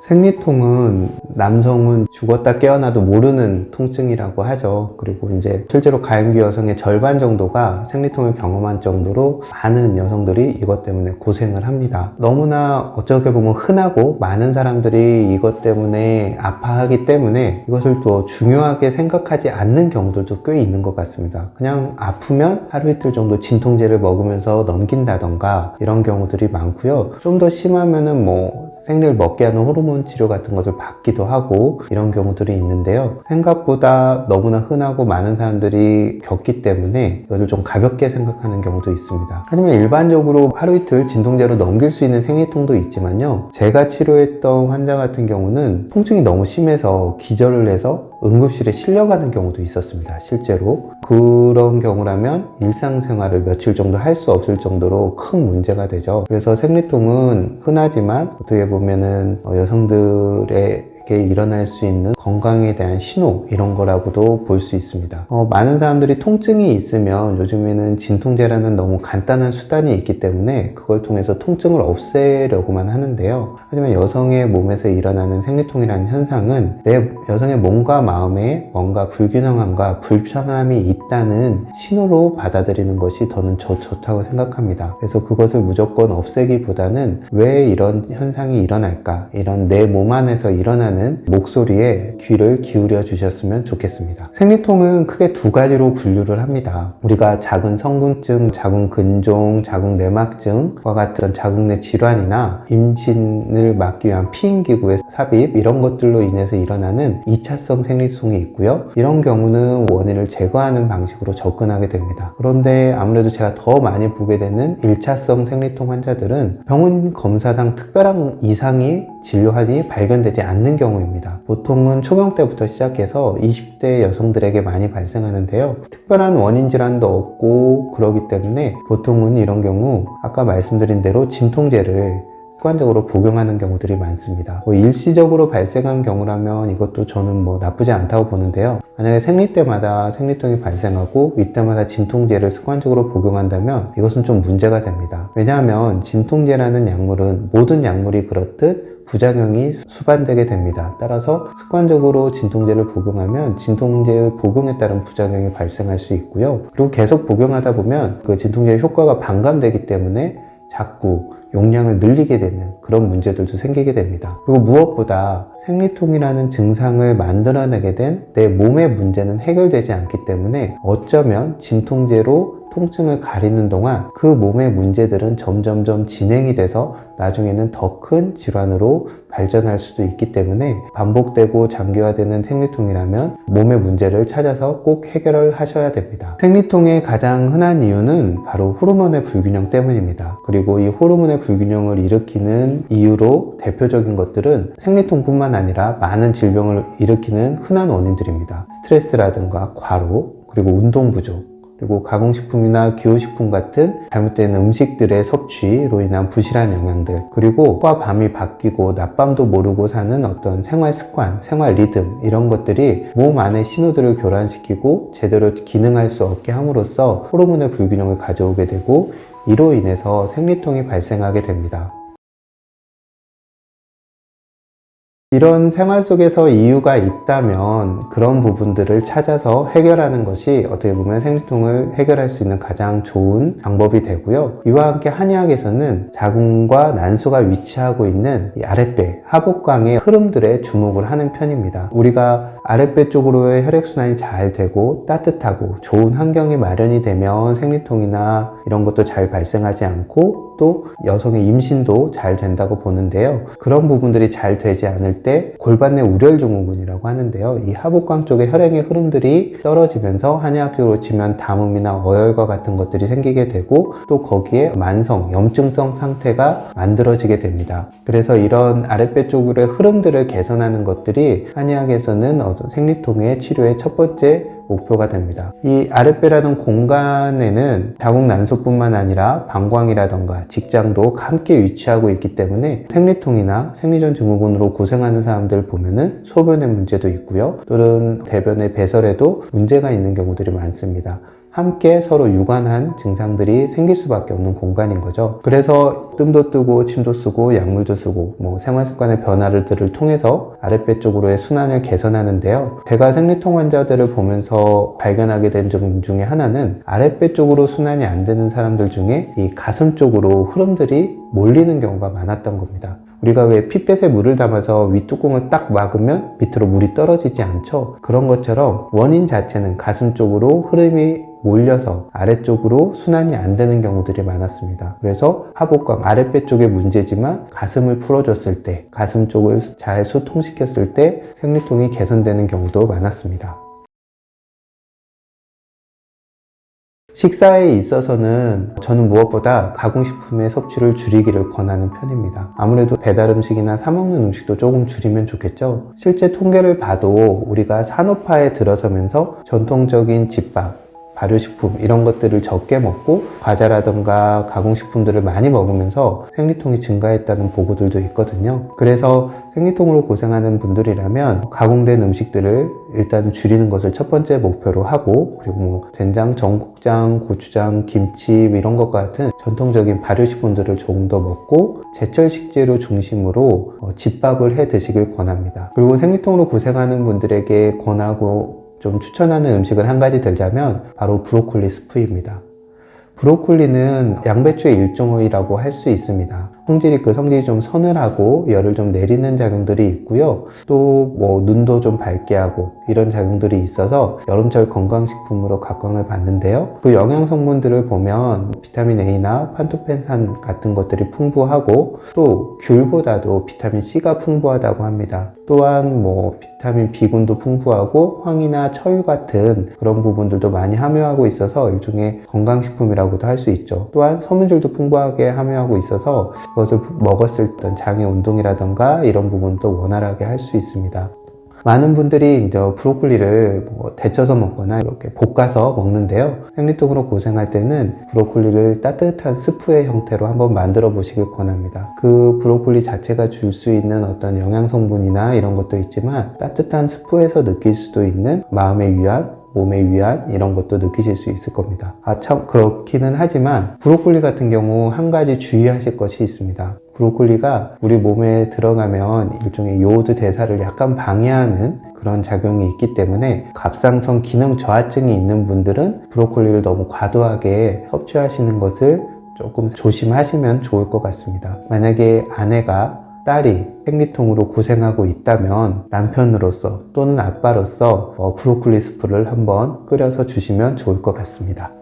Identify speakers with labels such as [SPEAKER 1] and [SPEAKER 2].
[SPEAKER 1] 생리통은 남성은 죽었다 깨어나도 모르는 통증이라고 하죠. 그리고 이제 실제로 가임기 여성의 절반 정도가 생리통을 경험한 정도로 많은 여성들이 이것 때문에 고생을 합니다. 너무나 어떻게 보면 흔하고 많은 사람들이 이것 때문에 아파하기 때문에 이것을 또 중요하게 생각하지 않는 경우들도 꽤 있는 것 같습니다. 그냥 아프면 하루 이틀 정도 진통제를 먹으면서 넘긴다던가 이런 경우들이 많고요. 좀 더 심하면은 뭐 생리를 먹게 하는 호르몬 치료 같은 것을 받기도 하고 이런 경우들이 있는데요. 생각보다 너무나 흔하고 많은 사람들이 겪기 때문에 이것을 좀 가볍게 생각하는 경우도 있습니다. 하지만 일반적으로 하루 이틀 진통제로 넘길 수 있는 생리통도 있지만요. 제가 치료했던 환자 같은 경우는 통증이 너무 심해서 기절을 해서 응급실에 실려가는 경우도 있었습니다. 실제로. 그런 경우라면 일상생활을 며칠 정도 할 수 없을 정도로 큰 문제가 되죠. 그래서 생리통은 흔하지만 어떻게 보면은 어, 여성들의 게 일어날 수 있는 건강에 대한 신호 이런 거라고도 볼 수 있습니다. 어, 많은 사람들이 통증이 있으면 요즘에는 진통제라는 너무 간단한 수단이 있기 때문에 그걸 통해서 통증을 없애려고만 하는데요. 하지만 여성의 몸에서 일어나는 생리통이라는 현상은 내 여성의 몸과 마음에 뭔가 불균형함과 불편함이 있다는 신호로 받아들이는 것이 저는 저 좋다고 생각합니다. 그래서 그것을 무조건 없애기보다는 왜 이런 현상이 일어날까? 이런 내 몸 안에서 일어나는 목소리에 귀를 기울여 주셨으면 좋겠습니다. 생리통은 크게 두 가지로 분류를 합니다. 우리가 작은 성근증, 작은 근종, 작은 내막증과 같은 자궁내 질환이나 임신을 막기 위한 피임기구의 삽입 이런 것들로 인해서 일어나는 2차성 생리통이 있고요. 이런 경우는 원인을 제거하는 방식으로 접근하게 됩니다. 그런데 아무래도 제가 더 많이 보게 되는 1차성 생리통 환자들은 병원 검사상 특별한 이상이 진료하니 발견되지 않는 경우입니다. 보통은 초경 때부터 시작해서 20대 여성들에게 많이 발생하는데요. 특별한 원인 질환도 없고 그러기 때문에 보통은 이런 경우 아까 말씀드린 대로 진통제를 습관적으로 복용하는 경우들이 많습니다. 뭐 일시적으로 발생한 경우라면 이것도 저는 뭐 나쁘지 않다고 보는데요. 만약에 생리 때마다 생리통이 발생하고 이때마다 진통제를 습관적으로 복용한다면 이것은 좀 문제가 됩니다. 왜냐하면 진통제라는 약물은 모든 약물이 그렇듯 부작용이 수반되게 됩니다. 따라서 습관적으로 진통제를 복용하면 진통제의 복용에 따른 부작용이 발생할 수 있고요. 그리고 계속 복용하다 보면 그 진통제의 효과가 반감되기 때문에 자꾸 용량을 늘리게 되는 그런 문제들도 생기게 됩니다. 그리고 무엇보다 생리통이라는 증상을 만들어내게 된 내 몸의 문제는 해결되지 않기 때문에 어쩌면 진통제로 통증을 가리는 동안 그 몸의 문제들은 점점점 진행이 돼서 나중에는 더 큰 질환으로 발전할 수도 있기 때문에 반복되고 장기화되는 생리통이라면 몸의 문제를 찾아서 꼭 해결을 하셔야 됩니다. 생리통의 가장 흔한 이유는 바로 호르몬의 불균형 때문입니다. 그리고 이 호르몬의 불균형을 일으키는 이유로 대표적인 것들은 생리통뿐만 아니라 많은 질병을 일으키는 흔한 원인들입니다. 스트레스라든가 과로, 그리고 운동 부족, 그리고 가공식품이나 기호식품 같은 잘못된 음식들의 섭취로 인한 부실한 영양들 그리고 과 밤이 바뀌고 낮밤도 모르고 사는 어떤 생활 습관, 생활 리듬 이런 것들이 몸 안에 신호들을 교란시키고 제대로 기능할 수 없게 함으로써 호르몬의 불균형을 가져오게 되고 이로 인해서 생리통이 발생하게 됩니다. 이런 생활 속에서 이유가 있다면 그런 부분들을 찾아서 해결하는 것이 어떻게 보면 생리통을 해결할 수 있는 가장 좋은 방법이 되고요. 이와 함께 한의학에서는 자궁과 난수가 위치하고 있는 이 아랫배, 하복강의 흐름들에 주목을 하는 편입니다. 우리가 아랫배 쪽으로의 혈액순환이 잘 되고 따뜻하고 좋은 환경이 마련이 되면 생리통이나 이런 것도 잘 발생하지 않고 또 여성의 임신도 잘 된다고 보는데요. 그런 부분들이 잘 되지 않을 때 골반 내 우렬 증후군이라고 하는데요. 이 하복강 쪽의 혈액의 흐름들이 떨어지면서 한의학적으로 치면 담음이나 어혈과 같은 것들이 생기게 되고 또 거기에 만성 염증성 상태가 만들어지게 됩니다. 그래서 이런 아랫배 쪽으로의 흐름들을 개선하는 것들이 한의학에서는 어떤 생리통의 치료의 첫 번째 목표가 됩니다. 이 아랫배라는 공간에는 자궁 난소뿐만 아니라 방광이라던가 직장도 함께 위치하고 있기 때문에 생리통이나 생리전 증후군으로 고생하는 사람들 보면은 소변의 문제도 있고요. 또는 대변의 배설에도 문제가 있는 경우들이 많습니다. 함께 서로 유관한 증상들이 생길 수밖에 없는 공간인 거죠. 그래서 뜸도 뜨고 침도 쓰고 약물도 쓰고 뭐 생활 습관의 변화들을 통해서 아랫배 쪽으로의 순환을 개선하는데요. 제가 생리통 환자들을 보면서 발견하게 된 점 중에 하나는 아랫배 쪽으로 순환이 안 되는 사람들 중에 이 가슴 쪽으로 흐름들이 몰리는 경우가 많았던 겁니다. 우리가 왜 핏뱃에 물을 담아서 윗뚜껑을 딱 막으면 밑으로 물이 떨어지지 않죠? 그런 것처럼 원인 자체는 가슴 쪽으로 흐름이 몰려서 아래쪽으로 순환이 안 되는 경우들이 많았습니다. 그래서 하복강 아랫배 쪽의 문제지만 가슴을 풀어줬을 때, 가슴 쪽을 잘 소통시켰을 때 생리통이 개선되는 경우도 많았습니다. 식사에 있어서는 저는 무엇보다 가공식품의 섭취를 줄이기를 권하는 편입니다. 아무래도 배달 음식이나 사먹는 음식도 조금 줄이면 좋겠죠. 실제 통계를 봐도 우리가 산업화에 들어서면서 전통적인 집밥, 발효식품 이런 것들을 적게 먹고 과자라던가 가공식품들을 많이 먹으면서 생리통이 증가했다는 보고들도 있거든요. 그래서 생리통으로 고생하는 분들이라면 가공된 음식들을 일단 줄이는 것을 첫 번째 목표로 하고 그리고 뭐 된장, 전국장, 고추장, 김치 이런 것 같은 전통적인 발효식품들을 조금 더 먹고 제철 식재료 중심으로 어, 집밥을 해 드시길 권합니다. 그리고 생리통으로 고생하는 분들에게 권하고 좀 추천하는 음식을 한 가지 들자면 바로 브로콜리 스프입니다. 브로콜리는 양배추의 일종이라고 할 수 있습니다. 성질이 그 성질이 좀 서늘하고 열을 좀 내리는 작용들이 있고요. 또 뭐 눈도 좀 밝게 하고 이런 작용들이 있어서 여름철 건강식품으로 각광을 받는데요. 그 영양 성분들을 보면 비타민 A나 판토펜산 같은 것들이 풍부하고 또 귤보다도 비타민 C가 풍부하다고 합니다. 또한 뭐 비타민 B군도 풍부하고 황이나 철 같은 그런 부분들도 많이 함유하고 있어서 일종의 건강식품이라고도 할 수 있죠. 또한 섬유질도 풍부하게 함유하고 있어서 그것을 먹었을 때 장의 운동이라던가 이런 부분도 원활하게 할 수 있습니다. 많은 분들이 이제 브로콜리를 뭐 데쳐서 먹거나 이렇게 볶아서 먹는데요. 생리통으로 고생할 때는 브로콜리를 따뜻한 스프의 형태로 한번 만들어 보시길 권합니다. 그 브로콜리 자체가 줄 수 있는 어떤 영양 성분이나 이런 것도 있지만 따뜻한 스프에서 느낄 수도 있는 마음의 위안, 몸의 위안 이런 것도 느끼실 수 있을 겁니다. 아 참 그렇기는 하지만 브로콜리 같은 경우 한 가지 주의하실 것이 있습니다. 브로콜리가 우리 몸에 들어가면 일종의 요오드 대사를 약간 방해하는 그런 작용이 있기 때문에 갑상선 기능 저하증이 있는 분들은 브로콜리를 너무 과도하게 섭취하시는 것을 조금 조심하시면 좋을 것 같습니다. 만약에 아내가 딸이 생리통으로 고생하고 있다면 남편으로서 또는 아빠로서 어, 브로콜리 스프를 한번 끓여서 주시면 좋을 것 같습니다.